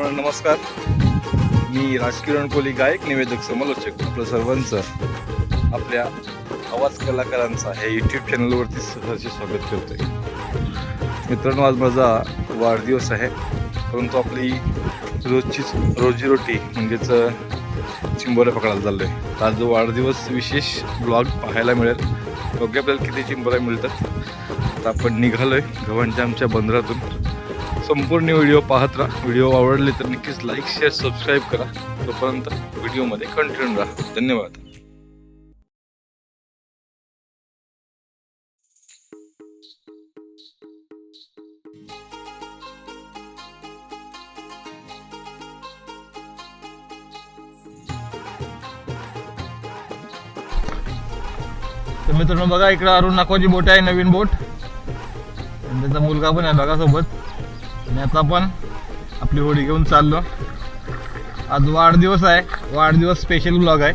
सर्वांना नमस्कार. मी राजकिरण कोली गायक निवेदक समालोचक आपलं सर्वांचं आपल्या आवाज कलाकारांचा ह्या यूट्यूब चॅनलवरती सहर्ष स्वागत करतोय. मित्रांनो आज माझा वाढदिवस आहे परंतु आपली रोजचीच रोजीरोटी म्हणजेच चिंबोऱ्या पकडायला चाललो आहे आज जो वाढदिवस विशेष ब्लॉग पाहायला मिळेल. योग्य आपल्याला किती चिंबोऱ्या मिळतात. आता आपण निघालोय गव्हाणच्या आमच्या बंदरातून. संपूर्ण व्हिडिओ पाहत राहा. व्हिडिओ आवडले तर नक्कीच लाईक शेअर सबस्क्राईब करा. तोपर्यंत व्हिडिओमध्ये कंटिन्यू राहा. धन्यवाद. तर मित्रांनो बघा इकडं अरुण नाकवाची बोट आहे नवीन बोट. आणि त्याचा मुलगा पण आहे बघा सोबत. आणि आता आपण आपली होडी घेऊन चाललो. आज वाढदिवस आहे. वाढदिवस स्पेशल ब्लॉग आहे.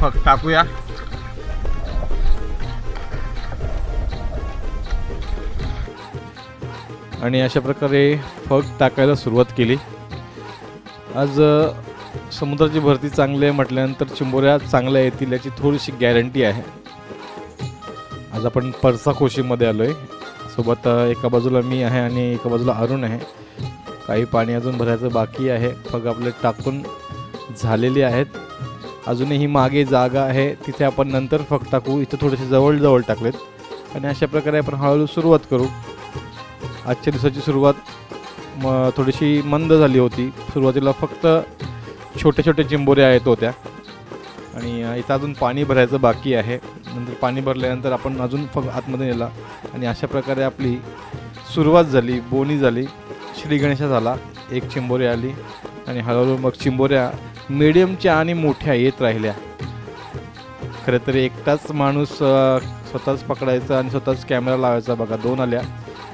फक्त टाकूया. आणि अशा प्रकारे फग टाकायला सुरुवात केली. आज समुद्राची भरती चांगली आहे म्हटल्यानंतर चिंबोऱ्या चांगल्या येतील याची थोडीशी गॅरंटी आहे. आज आपण परसा खोशीमध्ये आलो आहे सोबत एका बाजूला मी आहे आणि एका बाजूला अरुण आहे. काही पाणी अजून भरायचं बाकी आहे. फग आपले टाकून झालेली आहेत. अजूनही मागे जागा आहे. तिथे आपण नंतर फग टाकू. इथं थोडेसे जवळजवळ टाकलेत. आणि अशा प्रकारे आपण हळूहळू सुरुवात करू. आजच्या दिवसाची सुरुवात म थोडीशी मंद झाली होती. सुरुवातीला फक्त छोटे छोटे चिंबोऱ्या येत होत्या. आणि इथं अजून पाणी भरायचं बाकी आहे. नंतर पाणी भरल्यानंतर आपण अजून फक्त आतमध्ये नेला. आणि अशा प्रकारे आपली सुरुवात झाली बोनी झाली श्री गणेशा झाला एक चिंबोरी आली आणि हळूहळू मग चिंबोऱ्या मिडियमच्या आणि मोठ्या येत राहिल्या. खरं तर एकटाच माणूस स्वतःच पकडायचा आणि स्वतःच कॅमेरा लावायचा बघा दोन आल्या.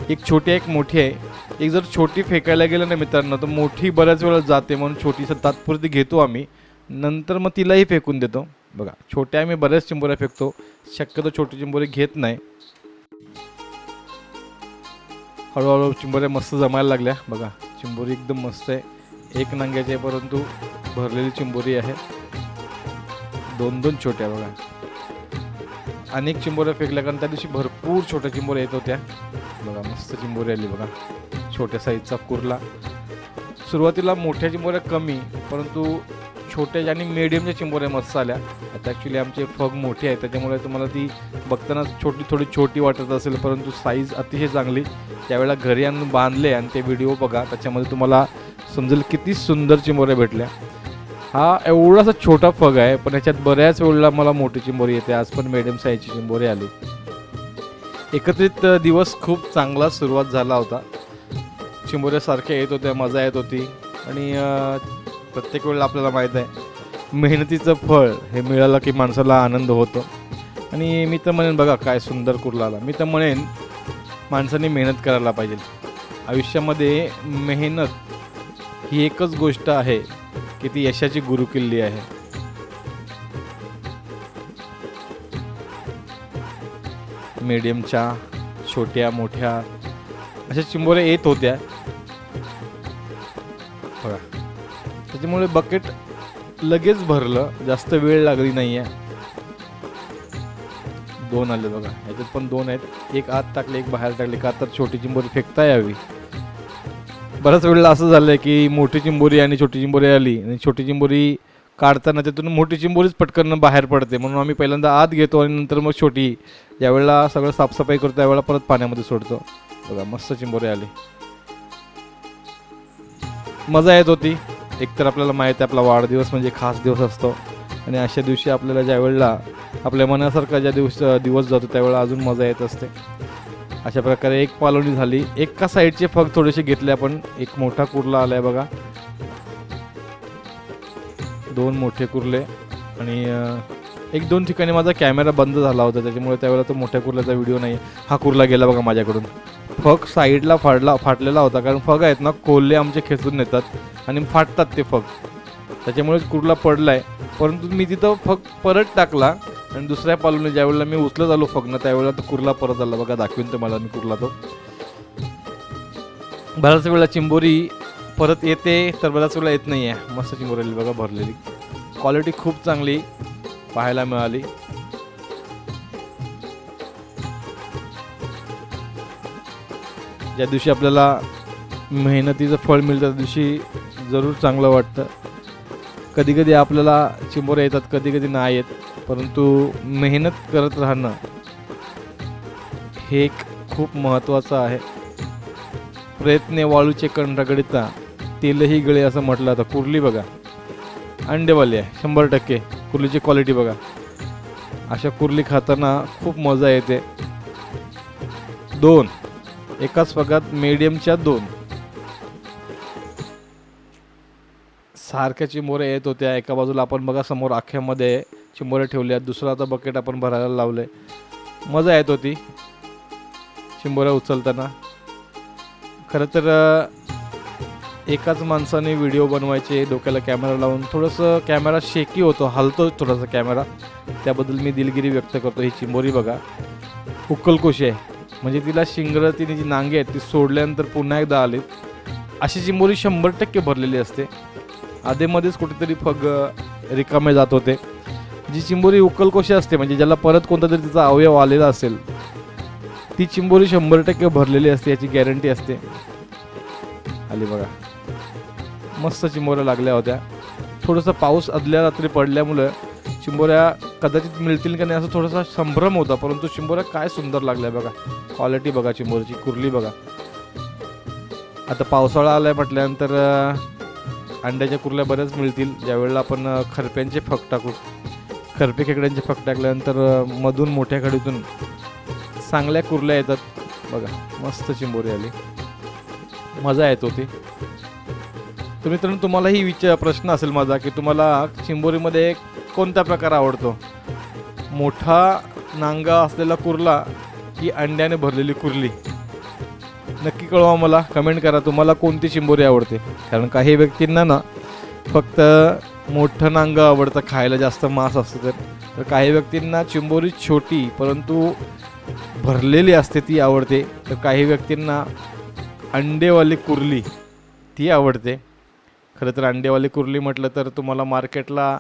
एक छोटी आहे एक मोठी आहे. एक जर छोटी फेकायला गेलं ना मित्रांनो तर मोठी बऱ्याच वेळा जाते म्हणून छोटीसं तात्पुरती घेतो आम्ही. नंतर मग तिलाही फेकून देतो. बघा छोट्या आम्ही बऱ्याच चिंबोऱ्या फेकतो. शक्यतो छोटी चिंबोरी घेत नाही. हळूहळू चिंबोऱ्या मस्त जमायला लागल्या. बघा चिंबोरी एकदम मस्त आहे. एक नांग्याची आहे परंतु भरलेली चिंबोरी आहे. दोन दोन छोट्या बघा. अनेक चिंबोऱ्या फेकल्या कारण त्या दिवशी भरपूर छोट्या चिंबोऱ्या येत होत्या. बघा मस्त चिंबोरी आली बघा. छोट्या साईजचा कुर्ला. सुरुवातीला मोठ्या चिंबोऱ्या कमी परंतु छोट्या आणि मिडियमच्या चिंबोऱ्या मस्त आल्या आता ॲक्च्युली आमचे फग मोठे आहेत त्याच्यामुळे तुम्हाला ती बघताना छोटी थोडी छोटी वाटत असेल परंतु साईज अतिशय चांगली. त्यावेळेला घरी आणून बांधले आणि ते व्हिडिओ बघा त्याच्यामध्ये तुम्हाला समजेल किती सुंदर चिंबोऱ्या भेटल्या. हा एवढासा छोटा फग आहे पण याच्यात बऱ्याच वेळेला मला मोठी चिंबोरी येते. आज पण मिडियम साईजची चिंबोरी आली. एकत्रित दिवस खूप चांगला सुरुवात झाला होता. चिंबोऱ्यासारख्या येत होत्या मजा येत होती. आणि प्रत्येक वेळेला आपल्याला माहीत आहे मेहनतीचं फळ हे मिळालं की माणसाला आनंद होतो. आणि मी तर म्हणेन बघा काय सुंदर कुर्लाला मी तर म्हणेन माणसाने मेहनत करायला पाहिजे. आयुष्यामध्ये मेहनत ही एकच गोष्ट आहे की ती यशाची गुरुकिल्ली आहे. मीडियमच्या छोट्या मोठ्या अशा चिंबोऱ्या येत होत्या. त्याच्यामुळे बकेट लगेच भरलं. जास्त वेळ लागली नाही आहे दोन आले बघा. ह्याच्यात पण दोन आहेत. एक आत टाकले एक बाहेर टाकले. का तर छोटी चिंबोरी फेकता यावी. बऱ्याच वेळेला असं झालंय की मोठी चिंबोरी आणि छोटी चिंबोरी आली. आणि छोटी चिंबोरी काढताना त्यातून मोठी चिंबोरीच पटकन बाहेर पडते. म्हणून आम्ही पहिल्यांदा आत घेतो आणि नंतर मग छोटी. ज्यावेळेला सगळं साफसफाई करतो. त्यावेळेला परत पाण्यामध्ये सोडतो. बघा मस्त चिंबोरी आली. मजा येत होती. एकतर आपल्याला माहीत आहे आपला वाढदिवस म्हणजे खास दिवस असतो. आणि अशा दिवशी आपल्याला ज्या वेळेला आपल्या मनासारखा ज्या दिवस दिवस जातो त्यावेळेला अजून मजा येत असते. अशा प्रकारे एक पालवणी झाली. एका साईडचे फग थोडेसे घेतले आपण. एक मोठा कुर्ला आलाय बघा. दोन मोठे कुर्ले आणि एक दोन ठिकाणी माझा कॅमेरा बंद झाला होता. त्याच्यामुळे त्यावेळेला तो मोठ्या कुर्ल्याचा व्हिडिओ नाही. हा कुर्ला गेला बघा माझ्याकडून. फग साईडला फाडला फाटलेला होता कारण फग आहेत ना कोल्हे आमचे खेचून नेतात आणि फाटतात ते फग. त्याच्यामुळे कुर्ला आहे परंतु मी तिथं फग परत टाकला आणि दुसऱ्या पालूने ज्यावेळेला मी उचलत आलो फगनं त्यावेळेला तो कुर्ला परत आला. बघा दाखवीन तुम्हाला मी कुर्ला तो. बऱ्याच वेळा चिंबोरी परत येते तर बऱ्याच वेळा येत नाही आहे मस्त चिंबोरी आली बघा भरलेली. क्वालिटी खूप चांगली पाहायला मिळाली. ज्या दिवशी आपल्याला मेहनतीचं फळ मिळतं त्या दिवशी जरूर चांगलं वाटतं. कधी कधी आपल्याला चिंबोऱ्या येतात कधी कधी नाही येत. परंतु मेहनत करत राहणं हे एक खूप महत्त्वाचं आहे. प्रयत्ने वाळूचे कण रगडिता तेलही गळे असं म्हटलं आता कुर्ली बघा. अंडेवाली आहे शंभर टक्के. कुर्लीची क्वालिटी बघा. अशा कुर्ली खाताना खूप मजा येते. दोन. एकाच भागात मीडियमच्या दोन. सारख्या चिंबोऱ्या येत होत्या. एका बाजूला आपण बघा समोर आख्यामध्ये चिंबोऱ्या ठेवल्या दुसरं आता बकेट आपण भरायला लावले मजा येत होती चिंबोऱ्या उचलताना. खरं तर एकाच माणसाने व्हिडिओ बनवायचे डोक्याला कॅमेरा लावून. थोडंसं कॅमेरा शेकी होतो हलतो थोडासा कॅमेरा त्याबद्दल मी दिलगिरी व्यक्त करतो. ही चिंबोरी बघा. उक्कलकोशी आहे. म्हणजे तिला शिंगरं तिने जी नांगे आहेत ती सोडल्यानंतर पुन्हा एकदा आली अशी चिंबोरी शंभर टक्के भरलेली असते. आधेमध्येच कुठेतरी फग रिकामे जात होते. जी चिंबोरी उकलकोशी असते म्हणजे ज्याला परत कोणता तरी तिचा अवयव आलेला असेल ती चिंबोरी शंभर टक्के भरलेली असते याची गॅरंटी असते. आली बघा. मस्त चिंबोऱ्या लागल्या होत्या. थोडंसं पाऊस आदल्या रात्री पडल्यामुळं चिंबोऱ्या कदाचित मिळतील का नाही असं थोडासा संभ्रम होता परंतु चिंबोऱ्या काय सुंदर लागल्या बघा. क्वालिटी बघा चिंबोरीची कुर्ली बघा. आता पावसाळा आलाय म्हटल्यानंतर अंड्याच्या कुर्ल्या बऱ्याच मिळतील. ज्यावेळेला आपण खरप्यांचे फक टाकू खरपे खेकड्यांचे फक टाकल्यानंतर मधून मोठ्या खडीतून चांगल्या कुर्ल्या येतात. बघा मस्त चिंबोरी आली. मजा येत होती. तर मित्रांनो तुम्हालाही विचार प्रश्न असेल माझा की तुम्हाला चिंबोरीमध्ये कोणता प्रकार आवडतो? मोठा नांगा असलेला कुर्ला की अंड्याने भरलेली कुर्ली? नक्की कळवा मला कमेंट करा. तुम्हाला कोणती चिंबोरी आवडते? कारण काही व्यक्तींना ना फक्त मोठं नांगं आवडतं खायला जास्त मांस असतं तर. तर काही व्यक्तींना चिंबोरी छोटी परंतु भरलेली असते ती आवडते. तर काही व्यक्तींना अंडेवाली कुर्ली ती आवडते. खरं तर अंडेवाली कुर्ली म्हटलं तर तुम्हाला मार्केटला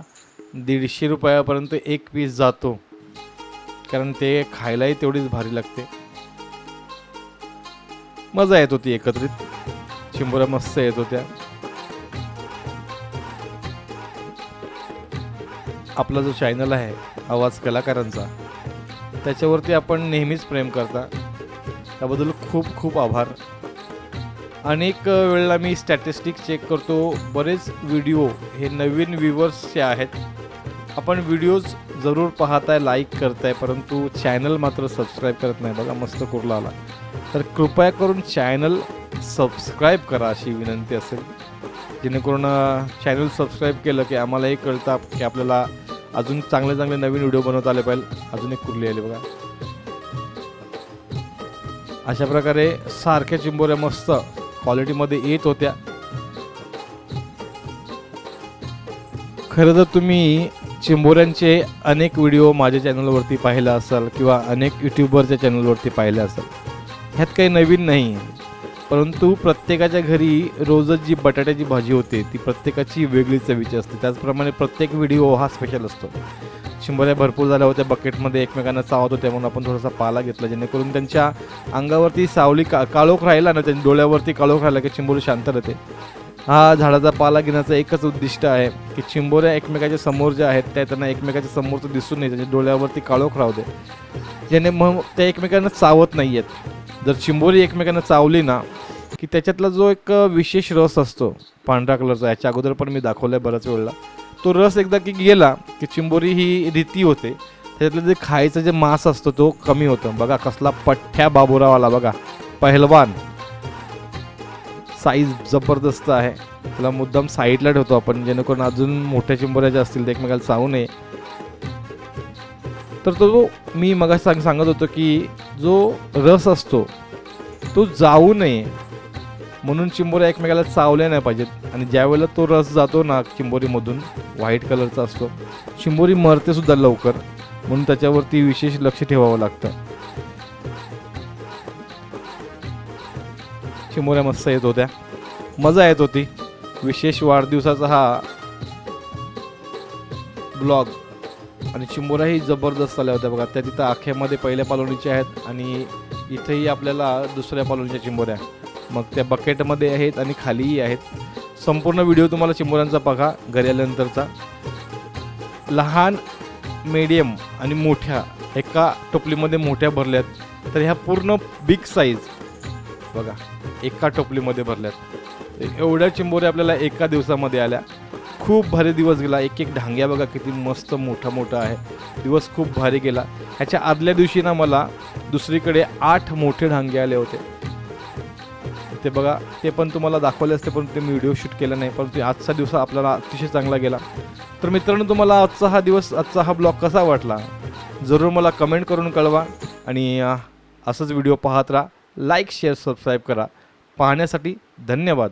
दीडशे रुपयापर्यंत एक पीस जातो. कारण ते खायलाही तेवढीच भारी लागते. मजा येत होती एकत्रित. चिंबोऱ्या मस्त येत होत्या. आपला जो चॅनल आहे आवाज कलाकारांचा त्याच्यावरती आपण नेहमीच प्रेम करता. त्याबद्दल खूप खूप आभार. अनेक वेळेला मी स्टॅटिस्टिक चेक करतो. बरेच व्हिडिओ हे नवीन व्ह्युअर्सचे आहेत. आपण व्हिडिओज जरूर पाहताय लाईक करताय परंतु चॅनल मात्र सबस्क्राईब करत नाही. बघा मस्त कुर्ला आला. तर कृपया करून चॅनल सबस्क्राईब करा अशी विनंती असेल. जेणेकरून चॅनल सबस्क्राईब केलं की आम्हालाही कळतं की आपल्याला अजून चांगले चांगले नवीन व्हिडिओ बनवता आले पाहिजे. अजून एक कुर्ली आली बघा. अशा प्रकारे सारख्या चिंबोऱ्या मस्त क्वालिटीमध्ये येत होत्या. खरं तर तुम्ही चिंबोऱ्यांचे अनेक व्हिडिओ माझ्या चॅनलवरती पाहिला असाल किंवा अनेक यूट्यूबरच्या चॅनलवरती पाहिले असाल. ह्यात काही नवीन नाही आहे. परंतु प्रत्येकाच्या घरी रोजच जी बटाट्याची भाजी होते ती प्रत्येकाची वेगळी चवीची असते. त्याचप्रमाणे प्रत्येक व्हिडिओ हा स्पेशल असतो. चिंबोऱ्या भरपूर झाल्या होत्या बकेटमध्ये एकमेकांना चावत होत्या म्हणून आपण थोडासा पाला घेतला जेणेकरून त्यांच्या अंगावरती सावली का काळोख राहिला ना त्यांच्या डोळ्यावरती काळोख राहिला की चिंबोरी शांत राहते. हा झाडाचा पाला घेण्याचं एकच उद्दिष्ट आहे की चिंबोऱ्या एकमेकाच्या समोर ज्या आहेत त्या त्यांना एकमेकाच्या समोरचं दिसून नाही त्यांच्या डोळ्यावरती काळोख राहू दे. ज्याने मग त्या एकमेकांना चावत नाही आहेत जर चिंबोरी एकमेकांना चावली ना की त्याच्यातला जो एक विशेष रस असतो पांढऱ्या कलरचा याच्या अगोदर पण मी दाखवला आहे बऱ्याच वेळेला. तो रस एकदा की गेला की चिंबोरी ही रीती होते. त्याच्यातलं जे खायचं जे मांस असतो तो कमी होतं. बघा कसला पठ्ठ्या बाबुरावाला बघा. पहिलवान. साईज जबरदस्त आहे. त्याला मुद्दाम साईडला ठेवतो आपण जेणेकरून अजून मोठ्या चिंबोऱ्या ज्या असतील ते एकमेकाला चावू नये. तर तो मी मग सांग सांगत होतो की जो रस असतो तो जाऊ नये. म्हणून चिंबोऱ्या एकमेकाला चावल्या नाही पाहिजेत. आणि ज्यावेळेला तो रस जातो ना चिंबोरीमधून व्हाईट कलरचा असतो चिंबोरी मरते सुद्धा लवकर. म्हणून त्याच्यावरती विशेष लक्ष ठेवावं लागतं. चिंबोऱ्या मस्त येत होत्या. मजा येत होती. विशेष वाढदिवसाचा हा ब्लॉग. आणि चिंबोऱ्याही जबरदस्त आल्या होत्या बघा. त्या तिथं आख्यामध्ये पहिल्या पालोणीच्या आहेत आणि इथेही आपल्याला दुसऱ्या पालोणीच्या चिंबोऱ्या. मग त्या बकेटमध्ये आहेत आणि खालीही आहेत. संपूर्ण व्हिडिओ तुम्हाला चिंबोऱ्यांचा बघा घरी आल्यानंतरचा. लहान मीडियम आणि मोठ्या एका टोपलीमध्ये मोठ्या भरल्यात. तर ह्या पूर्ण बिग साईज बघा एका टोपलीमध्ये भरल्यात. एवढ्या चिंबोऱ्या आपल्याला एका दिवसामध्ये आल्या. खूप भारी दिवस गेला. एक एक ढांग्या बघा किती मस्त मोठा मोठा आहे. दिवस खूप भारी गेला. ह्याच्या आदल्या दिवशी ना मला दुसरीकडे आठ मोठे ढांगे आले होते. ते बघा ते पण तुम्हाला दाखवले असते पण ते मी व्हिडिओ शूट केला नाही. परंतु आजचा दिवस आपल्याला अतिशय चांगला गेला. तर मित्रांनो तुम्हाला आजचा हा दिवस आजचा हा ब्लॉग कसा वाटला? जरूर मला कमेंट करून कळवा. आणि असंच व्हिडिओ पाहत राहा. लाईक शेअर सबस्क्राईब करा. पाहण्यासाठी धन्यवाद.